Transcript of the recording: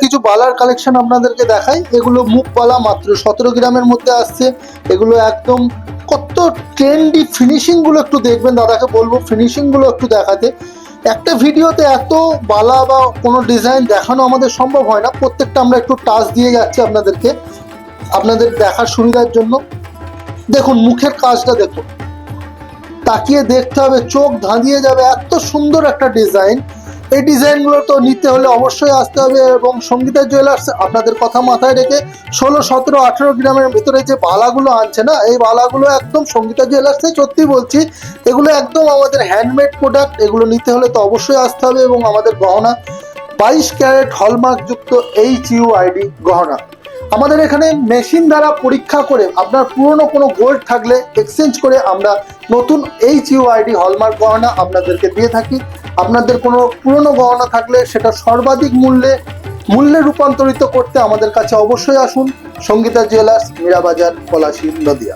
কিছু বালার কালেকশন আপনাদেরকে দেখাই। এগুলো মুখ বালা মাত্র সতেরো গ্রামের মধ্যে আসছে। এগুলো একদম কত ট্রেন্ডি ফিনিশিংগুলো একটু দেখবেন। দাদাকে বলব ফিনিশিংগুলো একটু দেখাতে। একটা ভিডিওতে এত বালা বা কোনো ডিজাইন দেখানো আমাদের সম্ভব হয় না। প্রত্যেকটা আমরা একটু টাচ দিয়ে যাচ্ছি আপনাদেরকে। আপনাদের দেখার সুবিধার জন্য। দেখুন, মুখের কাজটা দেখুন। তাকিয়ে দেখতে হবে, চোখ ধাঁধিয়ে যাবে। এত সুন্দর একটা ডিজাইন এই ডিজাইনগুলো তো নিতে হলে অবশ্যই আসতে হবে এবং সঙ্গীতা জুয়েলার্স আপনাদের কথা মাথায় রেখে ষোলো, সতেরো, আঠেরো গ্রামের ভিতরে যে বালাগুলো আনছে না, এই বালাগুলো একদম সঙ্গীতা জুয়েলার্সে, সত্যি বলছি, এগুলো একদম আমাদের হ্যান্ডমেড প্রোডাক্ট এগুলো নিতে হলে তো অবশ্যই আসতে হবে এবং আমাদের গহনা, বাইশ ক্যারেট হলমার্কযুক্ত এইচ ইউ আইডি গহনা। আমাদের এখানে মেশিন দ্বারা পরীক্ষা করে, আপনার পুরনো কোনো গোল্ড থাকলে এক্সচেঞ্জ করে আমরা নতুন এইচ ইউ আইডি হলমার্ক গহনা আপনাদেরকে দিয়ে থাকি। আপনাদের কোনো পুরনো গহনা থাকলে সেটা সর্বাধিক মূল্যে মূল্যে রূপান্তরিত করতে আমাদের কাছে অবশ্যই আসুন। সঙ্গীতা জুয়েলার্স মীরাবাজার পলাশী, নদিয়া।